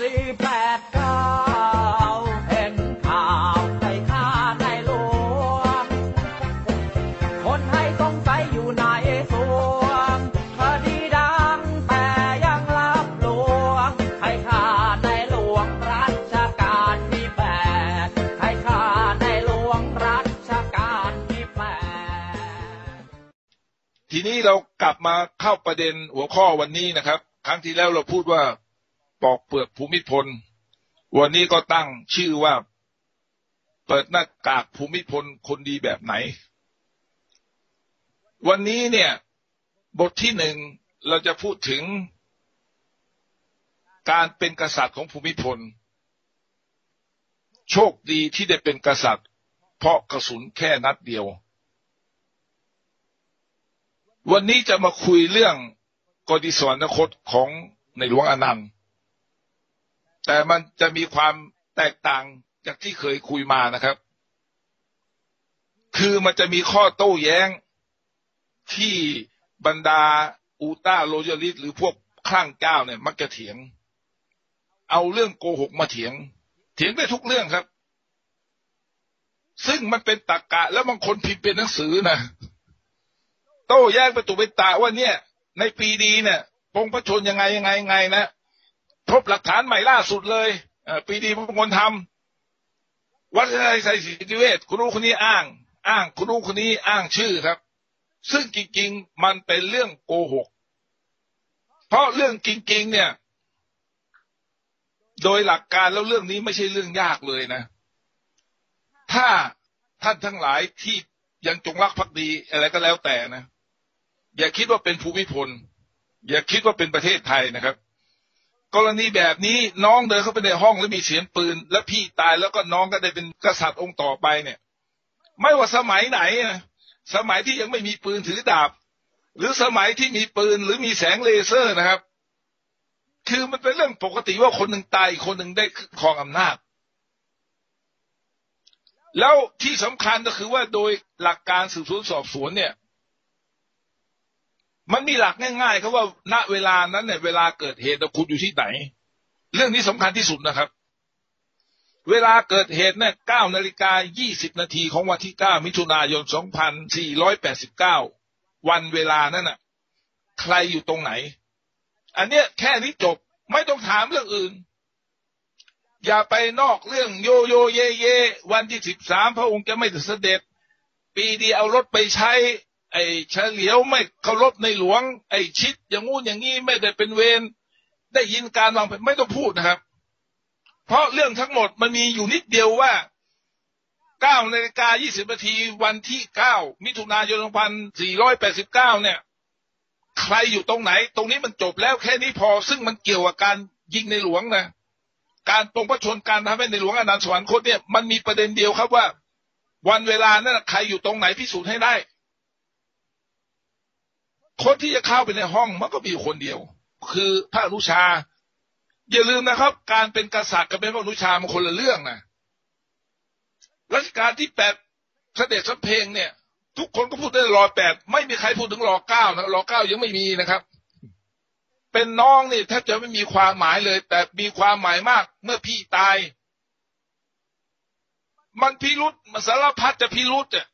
สี่แปดเก้าเห็นข่าวใครฆ่าในหลวงคนให้สงสัยอยู่ในสวงคดีดังแต่ยังลับหลวงใครฆ่าในหลวงรัชกาลที่แปดใครฆ่าในหลวงรัชกาลที่แปดทีนี้เรากลับมาเข้าประเด็นหัวข้อวันนี้นะครับ ครั้งที่แล้วเราพูดว่า ปอกเปลือกภูมิพล วันนี้ก็ตั้งชื่อว่าเปิดหน้ากากภูมิพลคนดีแบบไหน วันนี้เนี่ย บทที่หนึ่งเราจะพูดถึงการเป็นกษัตริย์ของภูมิพล โชคดีที่ได้เป็นกษัตริย์ เพราะกระสุนแค่นัดเดียว วันนี้จะมาคุยเรื่องกฎิสวรรคตของในหลวงอนันต์ แต่มันจะมีความแตกต่างจากที่เคยคุยมานะครับ คือมันจะมีข้อโต้แย้งที่บรรดาอูต้าโรยลิสหรือพวกข้างเจ้าวเนี่ย มักจะเถียง เอาเรื่องโกหกมาเถียง เถียงได้ทุกเรื่องครับ ซึ่งมันเป็นตรกกะ แล้วบางคนพิมพ์เป็นหนังสือนะโต้แย้งไปตุเป็นตาว่าเนี่ย ในปีดีเนี่ยปงพระชนยังไงยังไงยังไงนะ พบหลักฐานใหม่ล่าสุดเลยปีดีพระมลทำวัดไทยสศิริเวศคุณรู้คนนี้อ้าง อ้างคุณรู้คนนี้อ้างชื่อครับ ซึ่งจริงๆมันเป็นเรื่องโกหก เพราะเรื่องจริง ๆ เนี่ย โดยหลักการแล้วเรื่องนี้ไม่ใช่เรื่องยากเลยนะ ถ้าท่านทั้งหลายที่ยังจงรักภักดีอะไรก็แล้วแต่นะ อย่าคิดว่าเป็นภูมิพล อย่าคิดว่าเป็นประเทศไทยนะครับ กรณีแบบนี้น้องเดินเข้าไปในห้องแล้วมีเสียงปืน แล้วพี่ตายแล้วก็น้องก็ได้เป็นกษัตริย์องค์ต่อไปเนี่ย ไม่ว่าสมัยไหนสมัยที่ยังไม่มีปืนถือดาบ หรือสมัยที่มีปืนหรือมีแสงเลเซอร์นะครับ คือมันเป็นเรื่องปกติว่าคนหนึ่งตายคนหนึ่งได้ครองอำนาจ แล้วที่สำคัญก็คือว่าโดยหลักการสืบสวนสอบสวนเนี่ย มันมีหลักง่ายๆครับว่าณเวลานั้นเนี่ยเวลาเกิดเหตุคุณอยู่ที่ไหน เรื่องนี้สำคัญที่สุดนะครับ เวลาเกิดเหตุเนี่ย9นาฬิกา20นาทีของวันที่9มิถุนายน2489วันเวลานั้นน่ะ ใครอยู่ตรงไหน อันเนี้ยแค่นี้จบไม่ต้องถามเรื่องอื่น อย่าไปนอกเรื่องโยโยเยเยวันที่13พระองค์จะไม่เสด็จ ปีดีเอารถไปใช้ ไอ้เฉลียวไม่เคารพในหลวง ไอ้ชิดอย่างงู้นอย่างงี้ไม่ได้เป็นเวรได้ยินการวางแผนไม่ต้องพูดนะครับ เพราะเรื่องทั้งหมดมันมีอยู่นิดเดียวว่า9นาฬิกา20นาทีวันที่9มิถุนายน2489เนี่ย ใครอยู่ตรงไหน ตรงนี้มันจบแล้วแค่นี้พอ ซึ่งมันเกี่ยวกับการยิงในหลวงนะการตรงพระชนการทำให้ในหลวงอนันต์สวรรคตเนี่ยมันมีประเด็นเดียวครับว่า วันเวลานั้นใครอยู่ตรงไหนพิสูจน์ให้ได้ คนที่จะเข้าไปในห้องมันก็มีคนเดียว คือพระอนุชา อย่าลืมนะครับ การเป็นกษัตริย์กับเป็นพระอนุชามันคนละเรื่องนะรัชกาลที่แปดเสด็จสำเพ็งเนี่ย ทุกคนก็พูดได้รอแปดไม่มีใครพูดถึงรอเก้านะรอเก้ายังไม่มีนะครับ เป็นน้องนี่แทบจะไม่มีความหมายเลย แต่มีความหมายมาก เมื่อพี่ตาย มันพิรุษมันสารพัดจะพิรุษอะ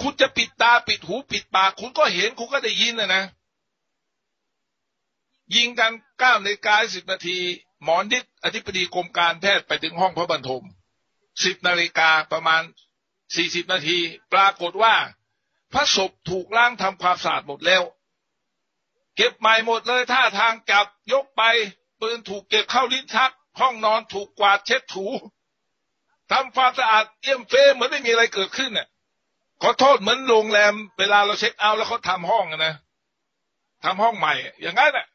คุณจะปิดตาปิดหูปิดปาก คุณก็เห็นคุณก็ได้ยินนะนะ ยิงกันเก้านาฬิกาสิบนาที หมอนิดอธิบดีกรมการแพทย์ไปถึงห้องพระบรรทมสิบนาฬิกาประมาณสี่สิบนาที ปรากฏว่า พระศพถูกล้างทำความสะอาดหมดแล้ว เก็บใหม่หมดเลยท่าทางจับยกไปปืนถูกเก็บเข้าลิ้นชัก ห้องนอนถูกกวาดเช็ดถูทำความสะอาดเอี่ยมเฟ้เหมือนไม่มีอะไรเกิดขึ้นเนี่ย ขอโทษเหมือนโรงแรม เวลาเราเช็คเอาท์แล้วเขาทำห้องนะทำห้องใหม่ อย่างนั้นน่ะ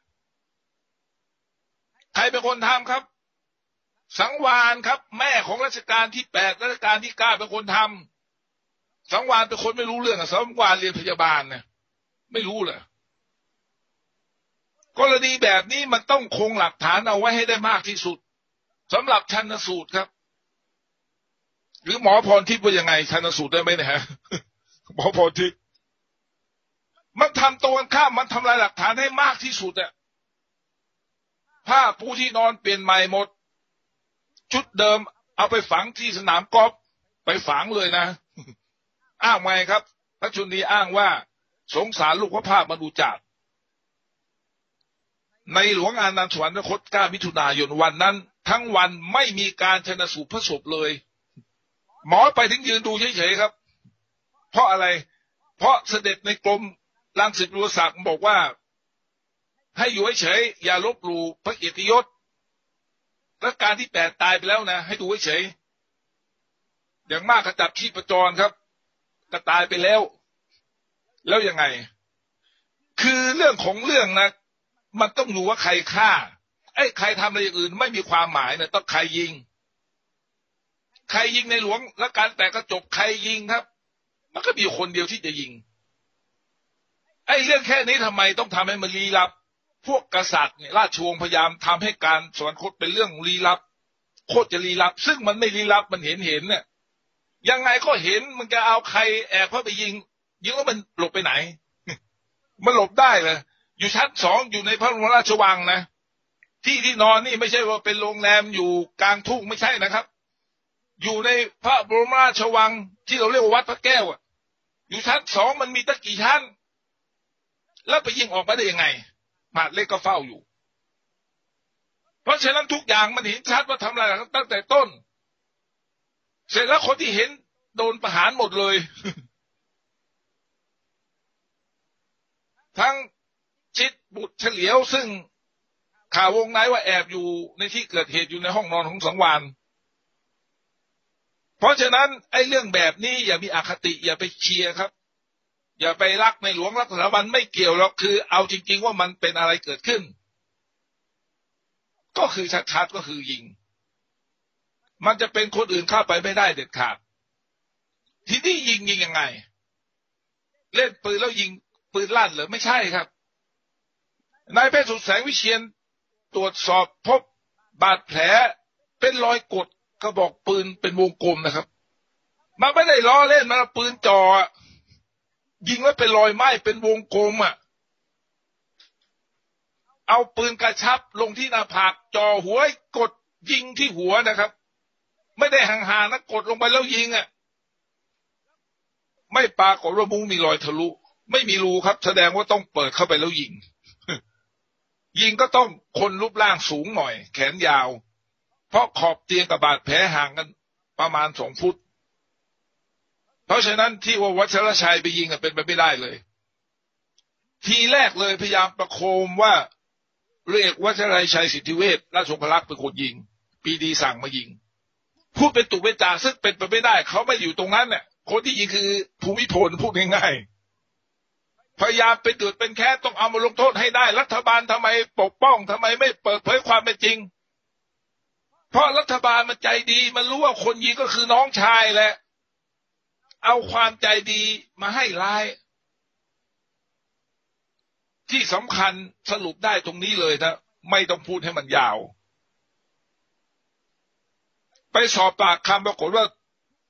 ใครเป็นคนทำครับ สังวานครับ แม่ของรัชกาลที่แปดรัชกาลที่เก้าเป็นคนทำสังวานเป็นคนไม่รู้เรื่องอะสังวานเรียนพยาบาลเนี่ยไม่รู้เลยกรณีแบบนี้มันต้องคงหลักฐานเอาไว้ให้ได้มากที่สุดสำหรับชันสูตรครับ หรือหมอพรทิพย์ว่ายังไงชันสูตรได้ไหมเนะฮะหมอพรทิพย์มันทำตรงกันข้ามมันทำลายหลักฐานให้มากที่สุดอะผ้าปูที่นอนเปลี่ยนใหม่หมด ชุดเดิม เอาไปฝังที่สนามกอล์ฟไปฝังเลยนะอ้างไงครับพระชุนีอ้างว่า สงสารลูกพระภาพมาดูจากในหลวงอานันต์สวรรคต9มิถุนายนวันนั้น ทั้งวันไม่มีการชนสูตรพระศพเลย หมอไปถึงยืนดูเฉยๆครับ เพราะอะไร เพราะเสด็จในกรมลังสิตรุศักดิ์บอกว่า ให้อยู่เฉยๆอย่าลบหลู่พระเกียรติยศและการที่แปดตายไปแล้วนะ ให้ดูเฉยๆอย่างมากก็จับชีพจรครับก็ตายไปแล้ว แล้วยังไง คือเรื่องของเรื่องนะมันต้องดูว่าใครฆ่าไอ้ใครทำอะไรอย่างอื่น ไม่มีความหมายเนี่ยต้องใครยิง ใครยิงในหลวง แล้วการแตกกระจกใครยิงครับ มันก็มีคนเดียวที่จะยิง ไอ้เรื่องแค่นี้ทำไมต้องทำให้มันลี้ลับ พวกกษัตริย์เนี่ยราชวงศ์พยายามทำให้การสวรรคตเป็นเรื่องลี้ลับ โคตรจะลี้ลับ ซึ่งมันไม่ลี้ลับมันเห็นเห็นเนี่ยยังไงก็เห็นมันจะเอาใครแอบเข้าไปยิง ยิงแล้วมันหลบไปไหน มันหลบได้เลยอยู่ชั้นสองอยู่ในพระบรมราชวังนะที่ที่นอนนี่ไม่ใช่ว่าเป็นโรงแรมอยู่กลางทุ่งไม่ใช่นะครับ อยู่ในพระบรมราชวังที่เราเรียกว่าวัดพระแก้วอะ อยู่ชั้นสองมันมีตั้งกี่ชั้น แล้วไปยิงออกมาได้ยังไงหมาดเล็กก็เฝ้าอยู่ เพราะฉะนั้นทุกอย่างมันเห็นชัดว่าทำอะไรตั้งแต่ต้น เสร็จแล้วคนที่เห็นโดนประหารหมดเลย ทั้งชิดบุตรเฉลียวซึ่งข่าววงในว่าแอบอยู่ในที่เกิดเหตุอยู่ในห้องนอนของสังวาน เพราะฉะนั้นไอ้เรื่องแบบนี้อย่ามีอคติอย่าไปเชียร์ครับ อย่าไปรักในหลวงรักสถาบันไม่เกี่ยวหรอกคือ เอาจริง ๆ ว่ามันเป็นอะไรเกิดขึ้น ก็คือชัดๆก็คือยิง มันจะเป็นคนอื่นเข้าไปไม่ได้เด็ดขาด ทีนี่ยิงยิงยังไง เล่นปืนแล้วยิงปืนลั่นหรือไม่ใช่ครับนายแพทย์สุดแสงวิเชียนตรวจสอบพบบาดแผลเป็นรอยกด กระบอกปืนเป็นวงกลมนะครับ มันไม่ได้ล้อเล่นมันปืนจ่อยิงแล้วเป็นรอยไหม้เป็นวงกลมอะ เอาปืนกระชับลงที่หน้าผากจ่อหัวกดยิงที่หัวนะครับ ไม่ได้ห่างๆนะกดลงไปแล้วยิงอะ ไม่ปรากฏว่ามุ้งมีรอยทะลุ ไม่มีรูครับ แสดงว่าต้องเปิดเข้าไปแล้วยิง ยิงก็ต้องคนรูปร่างสูงหน่อย แขนยาว เพราะขอบเตียงกับบาดแผลห่างกันประมาณสองฟุต เพราะฉะนั้นที่ว่าวัชรชัยไปยิงเป็นไปไม่ได้เลย ทีแรกเลยพยายามประโคมว่าเรียกวัชรชัยสิทธิเวชราชสงคลักษ์เป็นคนยิง ปีดีสั่งมายิง พูดเป็นตุเป็นจาซึ่งเป็นไปไม่ได้ เขาไม่อยู่ตรงนั้นเนี่ยคนที่ยิงคือภูมิพลพูดง่ายๆพยายามเป็นเดือดเป็นแค่ต้องเอามาลงโทษให้ได้ รัฐบาลทำไมปกป้องทำไมไม่เปิดเผยความเป็นจริง เพราะรัฐบาลมันใจดี มันรู้ว่าคนยิงก็คือน้องชายแหละ เอาความใจดีมาให้ร้าย ที่สำคัญสรุปได้ตรงนี้เลยนะ ไม่ต้องพูดให้มันยาว ไปสอบปากคำปรากฏว่า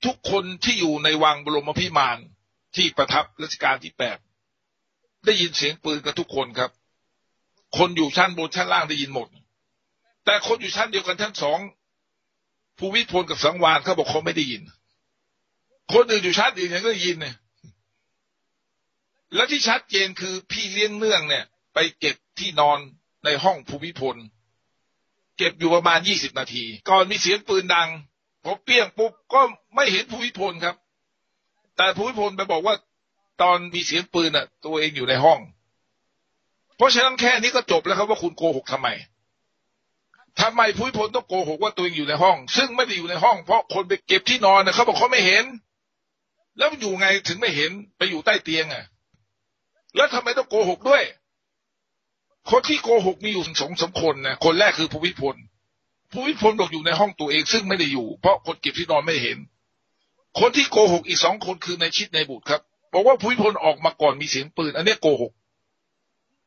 ทุกคนที่อยู่ในวังบรมพิมานที่ประทับรัชกาลที่แปดได้ยินเสียงปืนกันทุกคนครับ คนอยู่ชั้นบนชั้นล่างได้ยินหมด แต่คนอยู่ชั้นเดียวกันชั้นสอง ภูวิพลกับสังวานเขาบอกเขาไม่ได้ยิน คนอื่นอยู่ชั้นอื่นยังก็ได้ยินเนี่ยและที่ชัดเจนคือพี่เลี้ยงเนื่องเนี่ย ไปเก็บที่นอนในห้องภูมิพล เก็บอยู่ประมาณยี่สิบนาที ก่อนมีเสียงปืนดังพอเปี้ยงปุ๊บก็ไม่เห็นภูมิพลครับ แต่ภูมิพลไปบอกว่าตอนมีเสียงปืนอะ ตัวเองอยู่ในห้อง เพราะฉะนั้นแค่นี้ก็จบแล้วครับว่าคุณโกหกทำไม ทำไมผู้พลต้องโกหกว่าตัวเองอยู่ในห้อง ซึ่งไม่ได้อยู่ในห้อง เพราะคนไปเก็บที่นอนนะเขาบอกเขาไม่เห็น แล้วอยู่ไงถึงไม่เห็นไปอยู่ใต้เตียงอะ แล้วทำไมต้องโกหกด้วย คนที่โกหกมีอยู่สองสามคนนะคนแรกคือผู้วิพลผู้วิพลบอกอยู่ในห้องตัวเอง ซึ่งไม่ได้อยู่ เพราะคนเก็บที่นอนไม่เห็น คนที่โกหกอีกสองคนคือในชิดในบุตรครับบอกว่าภูมิพลออกมาก่อนมีเสียงปืน อันนี้โกหก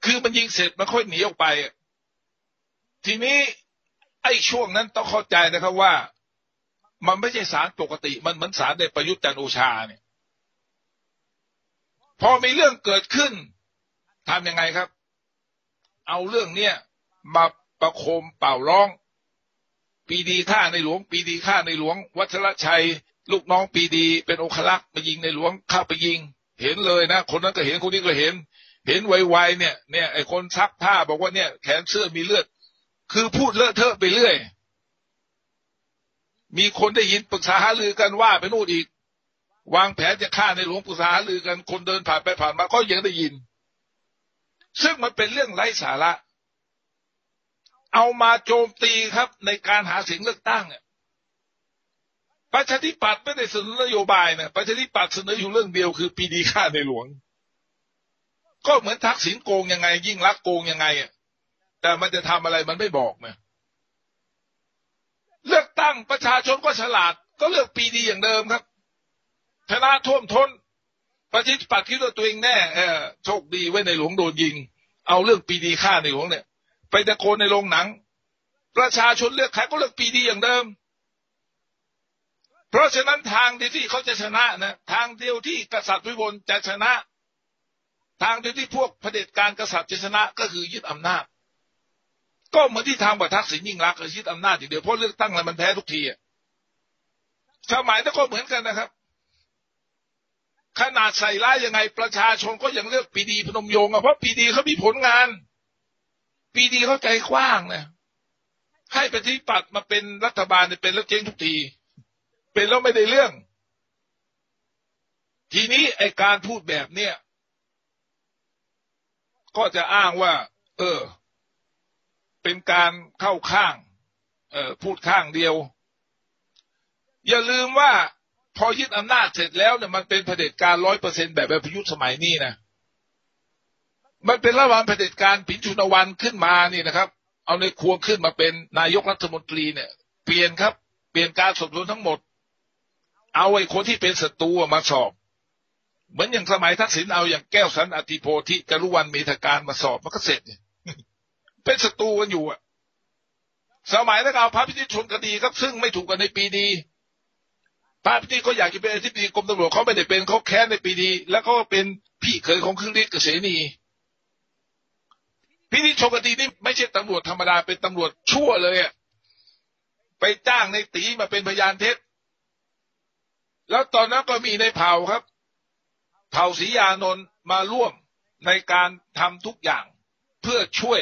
คือมันยิงเสร็จมันค่อยหนีออกไปทีนี้ ไอ้ช่วงนั้นต้องเข้าใจนะครับว่า มันไม่ใช่สารปกติ มันเหมือนสารในประยุทธ์จันโอชาเนี่ย พอมีเรื่องเกิดขึ้นทำยังไงครับ เอาเรื่องเนี้ยมาประโคมเป่าร้อง ปีดีฆ่าในหลวง ปีดีฆ่าในหลวง วัชรชัย ลูกน้องปีดีเป็นองคลักษ์ไปยิงในหลวงเข้าไปยิง เห็นเลยนะ คนนั้นก็เห็นคนนี้ก็เห็น เห็นไวๆเนี่ย เนี่ยไอ้คนซักผ้าบอกว่าเนี่ย แขนเสื้อมีเลือด คือพูดเลอะเทอะไปเรื่อย มีคนได้ยินปรึกษาหารือกันว่าไปนู่นอีก วางแผนจะฆ่าในหลวงปรึกษาหารือกันคนเดินผ่านไปผ่านมาก็ยังได้ยิน ซึ่งมันเป็นเรื่องไร้สาระ เอามาโจมตีครับในการหาเสียงเลือกตั้งเนี่ยประชาธิปัตย์ไม่ได้เสนอนโยบายนะประชาธิปัตย์เสนออยู่เรื่องเดียวคือปีดีฆ่าในหลวง ก็เหมือนทักษิณโกงยังไง ยิ่งรักโกงยังไงอะ แต่มันจะทำอะไรมันไม่บอกนะเลือกตั้งประชาชนก็ฉลาด ก็เลือกปีดีอย่างเดิมครับชนะท่วมทนประชาธิปัตย์คิดว่าตัวเองแน่เออโชคดีไว้ในหลวงโดนยิง เอาเรื่องปีดีฆ่าในหลวงเนี่ย ไปตะโกนในโรงหนัง ประชาชนเลือกใครก็เลือกปีดีอย่างเดิม เพราะฉะนั้นทางเดียวที่เขาจะชนะนะทางเดียวที่กษัตริย์วิบลจะชนะ ทางเดียวที่พวกเผด็จการกษัตริย์จะชนะก็คือยึดอำนาจ ก็เหมือนที่ทางบัตรทักษิณยิ่งรักยึดอำนาจอย่างเดียวเพราะเลือกตั้งแล้วมันแพ้ทุกทีอะสมัยนั้นก็เหมือนกันนะครับ ขนาดใส่ร้ายยังไงประชาชนก็ยังเลือกปีดีพนมยงค์อะเพราะปีดีเขามีผลงาน ปีดีเขาใจกว้างนะให้ปฏิปัติมาเป็นรัฐบาลเป็นแล้วเจ๊งทุกที เป็นแล้วไม่ได้เรื่อง ทีนี้ไอการพูดแบบเนี้ยก็จะอ้างว่า เออ เป็นการเข้าข้าง เออพูดข้างเดียว อย่าลืมว่าพอยึดอำนาจเสร็จแล้วเนี่ยมันเป็นเผด็จการร้อยเปอร์เซ็นแบบแบบพยุทธสมัยนี้นะมันเป็นระหว่างเผด็จการผินชุนวันขึ้นมานี่นะครับ เอาในควงขึ้นมาเป็นนายกรัฐมนตรีเนี่ย เปลี่ยนครับ เปลี่ยนการสอบสวนทั้งหมด เอาไอ้คนที่เป็นศัตรูมาสอบ เหมือนอย่างสมัยทักษิณเอาอย่างแก้วสันอธิโพธิจรุวันเมธการมาสอบมันก็เสร็จเเป็นศัตรูกันอยู่อะสมัยนั้นเอาพระพิธิชนคดีครับ ซึ่งไม่ถูกกันในปีดีพระพิธิเขาอยากจะเป็นอธิบดีกรมตำรวจเขาไม่ได้เป็นเขาแค้นในปีดี แล้วเขาเป็นพี่เขยของเครึ่องฤทธิ์เกษณีพินิจชกตีนี่ไม่ใช่ตำรวจธรรมดาเป็นตำรวจชั่วเลยอะไปจ้างในตีมาเป็นพยานเท็จ แล้วตอนนั้นก็มีในเผ่าครับ เผ่าศรียานนท์มาร่วมในการทำทุกอย่างเพื่อช่วย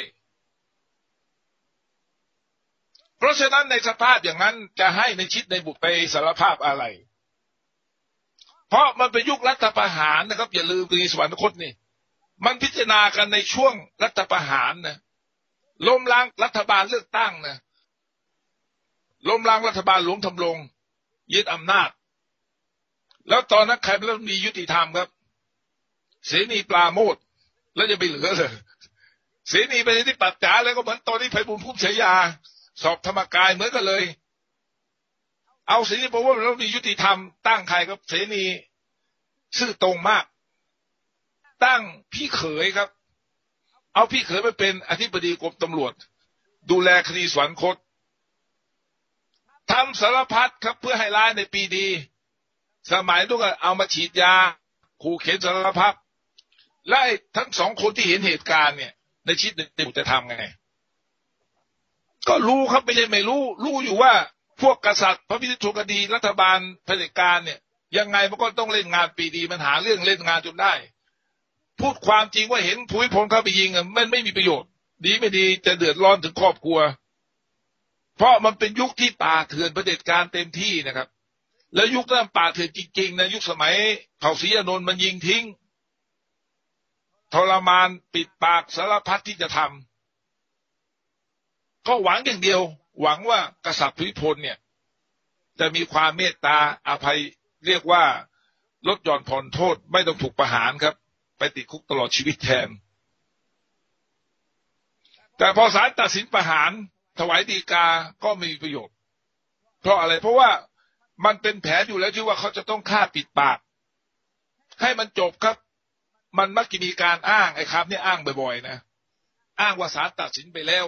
เพราะฉะนั้นในสภาพอย่างนั้นจะให้ในชิดในบุตรไปสารภาพอะไร เพราะมันเป็นยุครัฐประหารนะครับ อย่าลืมกรีสวรรคตนี่มันพิจารณากันในช่วงรัฐประหารนะล้มล้างรัฐบาลเลือกตั้งนะล้มล้างรัฐบาลหลวงทำลงยึดอำนาจ แล้วตอนนั้นใครเป็นรัฐมนตรียุติธรรมครับ เสนีปลาโมดแล้วจะไปเหลือเลยเสนีไปที่ปัจจาแล้วก็เหมือนตอนนี้ไพบุญพุ่มฉายา สอบธรรมกายเหมือนกันเลย เอาเสนีบอกว่าเรัฐมนตรียุติธรรม ตั้งใครครับเสนีซื่อตรงมาก ตั้งพี่เขยครับ เอาพี่เขยไปเป็นอธิบดีกรมตำรวจ ดูแลคดีสวรรคตทำสารพัดครับเพื่อให้ร้ายในปีดี สมัยทุกเอามาฉีดยาขู่เข็นสารพัดและทั้งสองคนที่เห็นเหตุการณ์เนี่ย ในชีวิตในจะทำไง ก็รู้ครับไม่ใช่ไม่รู้ รู้อยู่ว่าพวกกษัตริย์ พระพิธิชคดีรัฐบาลเผด็จการเนี่ย ยังไงมันก็ต้องเล่นงานปีดีมันหาเรื่องเล่นงานจนได้ พูดความจริงว่าเห็นภูมิพลเข้าไปยิงมันไม่มีประโยชน์ ดีไม่ดีจะเดือดร้อนถึงครอบครัว เพราะมันเป็นยุคที่ป่าเถื่อนประเด็จการเต็มที่นะครับ แล้วยุคนั้นป่าเถื่อนจริงๆนะยุคสมัยเผ่าศรีอนนท์มันยิงทิ้งทรมานปิดปากสารพัดที่จะทำ ก็หวังอย่างเดียว หวังว่ากษัตริย์ภูมิพลเนี่ย จะมีความเมตตาอภัยเรียกว่าลดหย่อนผ่อนโทษไม่ต้องถูกประหารครับ ไปติดคุกตลอดชีวิตแทน แต่พอศาลตัดสินประหารถวายดีกาก็ไม่มีประโยชน์ เพราะอะไรเพราะว่ามันเป็นแผนอยู่แล้วที่ว่าเขาจะต้องฆ่าปิดปาก ให้มันจบครับ มันมักจะมีการอ้างไอ้คำนี้อ้างบ่อยๆนะ อ้างว่าศาลตัดสินไปแล้ว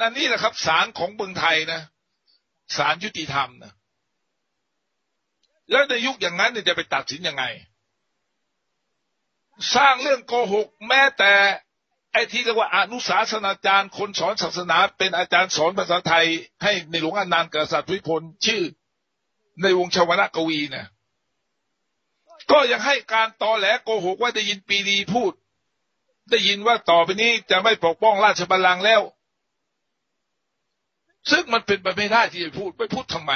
นั่นนี่แหละครับศาลของเมืองไทยนะศาลยุติธรรมนะแล้วในยุคอย่างนั้นเนี่ยจะไปตัดสินยังไง สร้างเรื่องโกหก แม้แต่ไอ้ที่เรียกว่าอนุสาสนาจารย์ คนสอนศาสนา เป็นอาจารย์สอนภาษาไทย ให้ในหลวงอนันต์กษัตริย์วิพลชื่อ ในวงชาวนะกวีเนี่ยก็ยังให้การตอแหลโกหกว่าได้ยินปีดีพูด ได้ยินว่าต่อไปนี้จะไม่ปกป้องราชบัลลังก์แล้ว ซึ่งมันเป็นไปไม่ได้ที่จะพูดไปพูดทำไม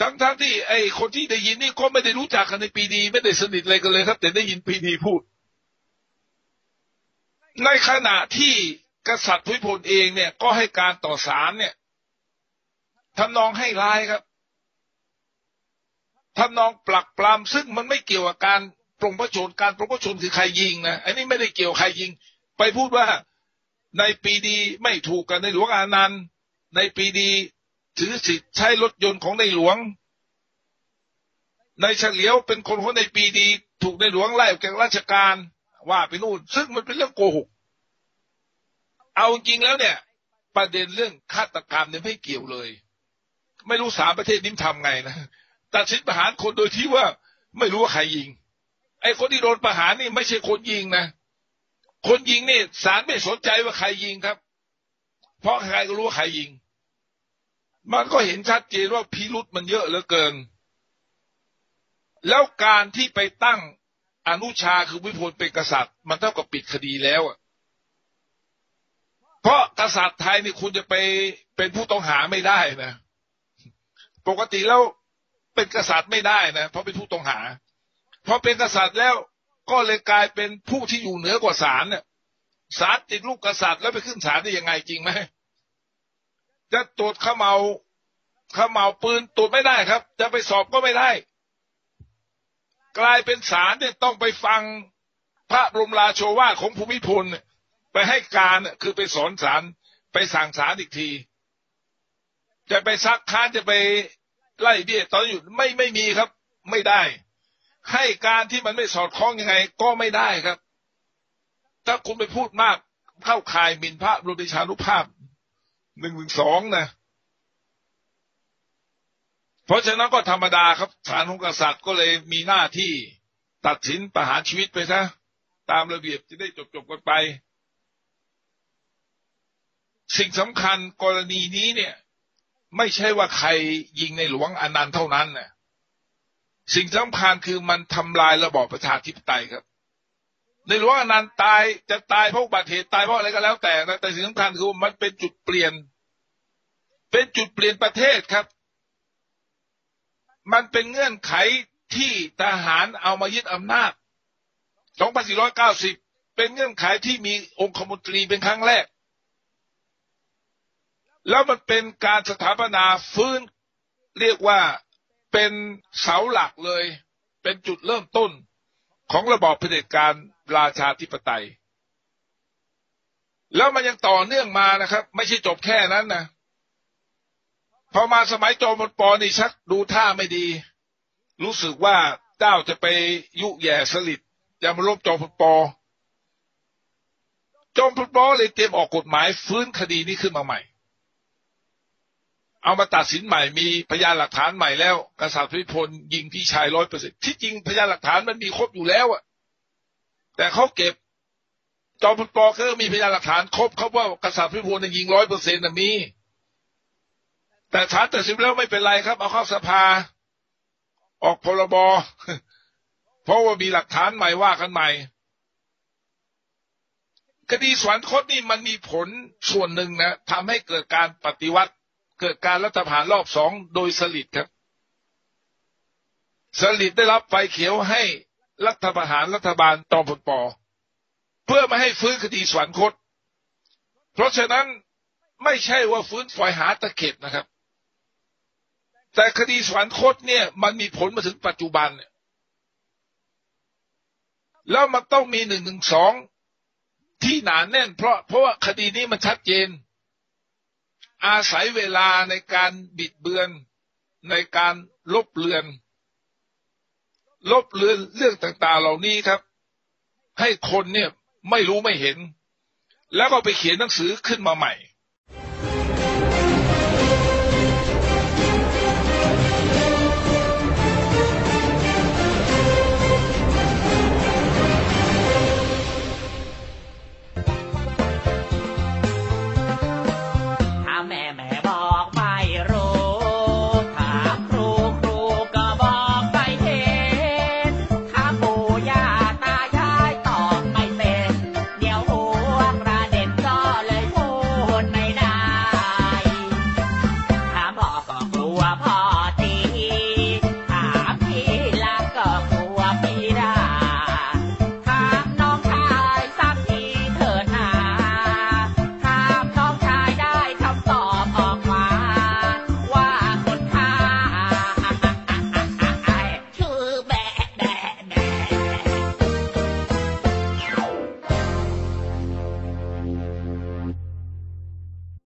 ทั้งทั้งที่ไอ้คนที่ได้ยินนี่ก็ไม่ได้รู้จักกันในปีดีไม่ได้สนิทอะไรกันเลยครับ แต่ได้ยินปีดีพูด ในขณะที่กษัตริย์พุทธพลเองเนี่ย ก็ให้การต่อสารเนี่ยทำนองให้ร้ายครับทำนองปลักปลามซึ่งมันไม่เกี่ยวกับการปรงพระชนการปรงพระชนคือใครยิงนะอันนี้ไม่ได้เกี่ยวใครยิง ไปพูดว่า ในปีดีไม่ถูกกันในหลวงอานันต์ในปีดีถือสิทธิ์ใช้รถยนต์ของในหลวง ในเฉลียวเป็นคนคนในปีดี ถูกในหลวงไล่ออกจากราชการว่าไปนู่น ซึ่งมันเป็นเรื่องโกหก เอาจริงแล้วเนี่ย ประเด็นเรื่องฆาตกรรมเนี่ยไม่เกี่ยวเลย ไม่รู้สามประเทศนี้ทำไงนะตัดสินประหารคนโดยที่ว่าไม่รู้ว่าใครยิง ไอ้คนที่โดนประหารนี่ไม่ใช่คนยิงนะ คนยิงนี่ศาลไม่สนใจว่าใครยิงครับ เพราะใครก็รู้ว่าใครยิง มันก็เห็นชัดเจนว่าพิรุษมันเยอะเหลือเกิน แล้วการที่ไปตั้งอนุชาคือวิพลเป็นกษัตริย์ มันเท่ากับปิดคดีแล้วอะเพราะกษัตริย์ไทยนี่คุณจะไปเป็นผู้ต้องหาไม่ได้นะ ปกติแล้วเป็นกษัตริย์ไม่ได้นะเพราะเป็นผู้ต้องหาพอเป็นกษัตริย์แล้ว ก็เลยกลายเป็นผู้ที่อยู่เหนือกว่าศาลเนี่ยศาลติดลูกกษัตริย์แล้วไปขึ้นศาลได้ยังไงจริงไหมจะตรวจข้าเมาข้าเมาปืนตรวจไม่ได้ครับ จะไปสอบก็ไม่ได้ กลายเป็นศาลเนี่ยต้องไปฟังพระบรมราโชวาทของภูมิพลไปให้การคือไปสอนศาลไปสั่งศาลอีกที จะไปซักค้านจะไปไล่เบี้ยตอนอยู่ไม่ไม่มีครับ ไม่ได้ ให้การที่มันไม่สอดคล้องยังไง ก็ไม่ได้ครับ ถ้าคุณไปพูดมากเข้าข่ายมินพระบรมชานุภาพหนึ่งหนึ่งสองนะ เพราะฉะนั้นก็ธรรมดาครับศาลของกษัตริย์ก็เลยมีหน้าที่ตัดสินประหารชีวิตไปซะตามระเบียบจะได้จบจบกันไป สิ่งสำคัญกรณีนี้เนี่ย ไม่ใช่ว่าใครยิงในหลวงอนันต์เท่านั้นนะ สิ่งสำคัญคือมันทำลายระบอบประชาธิปไตยครับในหลวงอนันต์ตายจะตายเพราะบัติเหตุตายเพราะอะไรก็แล้วแต่นะแต่สิ่งสำคัญคือมันเป็นจุดเปลี่ยน เป็นจุดเปลี่ยนประเทศครับ มันเป็นเงื่อนไขที่ทหารเอามายึดอำนาจ 2490 เป็นเงื่อนไขที่มีองคมนตรีเป็นครั้งแรก แล้วมันเป็นการสถาปนาฟื้นเรียกว่า เป็นเสาหลักเลย เป็นจุดเริ่มต้นของระบอบเผด็จการราชาธิปไตย แล้วมันยังต่อเนื่องมานะครับ ไม่ใช่จบแค่นั้นนะพอมาสมัยจอมพลปอนี่ชักดูท่าไม่ดี รู้สึกว่าเจ้าจะไปยุแย่สลิดจะมาลบจอมพลปอจอมพลปอเลยเตรียมออกกฎหมายฟื้นคดีนี้ขึ้นมาใหม่ เอามาตัดสินใหม่มีพยานหลักฐานใหม่แล้วกษัตริย์พิพลยิงพี่ชายร้อยเปอร์เซ็นที่จริงพยานหลักฐานมันมีครบอยู่แล้วอะแต่เขาเก็บ จอมพลปอก็มีพยานหลักฐานครบเขาว่ากษัตริย์พิพลยิงร้อยเปอร์เซ็นต์มี แต่ฐานตัดสินแล้วไม่เป็นไรครับ เอาเข้าสภา ออกพรบเพราะว่ามีหลักฐานใหม่ว่ากันใหม่คดีสวรรคตนี่มันมีผลส่วนหนึ่งนะทำให้เกิดการปฏิวัติ เกิดการรัฐประหารรอบสองโดยสลิดครับ สลิดได้รับไฟเขียวให้รัฐประหารรัฐบาลตอมพลปอ เพื่อไม่ให้ฟื้นคดีสวรรคต เพราะฉะนั้นไม่ใช่ว่าฟื้นฝอยหาตะเข็บนะครับ แต่คดีสวรรคตเนี่ย มันมีผลมาถึงปัจจุบันแล้วมันต้องมีหนึ่งหนึ่งสองที่หนานแน่น เพราะเพราะว่าคดีนี้มันชัดเจน อาศัยเวลาในการบิดเบือนในการลบเลือน ลบเลือนเรื่องต่างๆเหล่านี้ครับ ให้คนเนี่ยไม่รู้ไม่เห็น แล้วก็ไปเขียนหนังสือขึ้นมาใหม่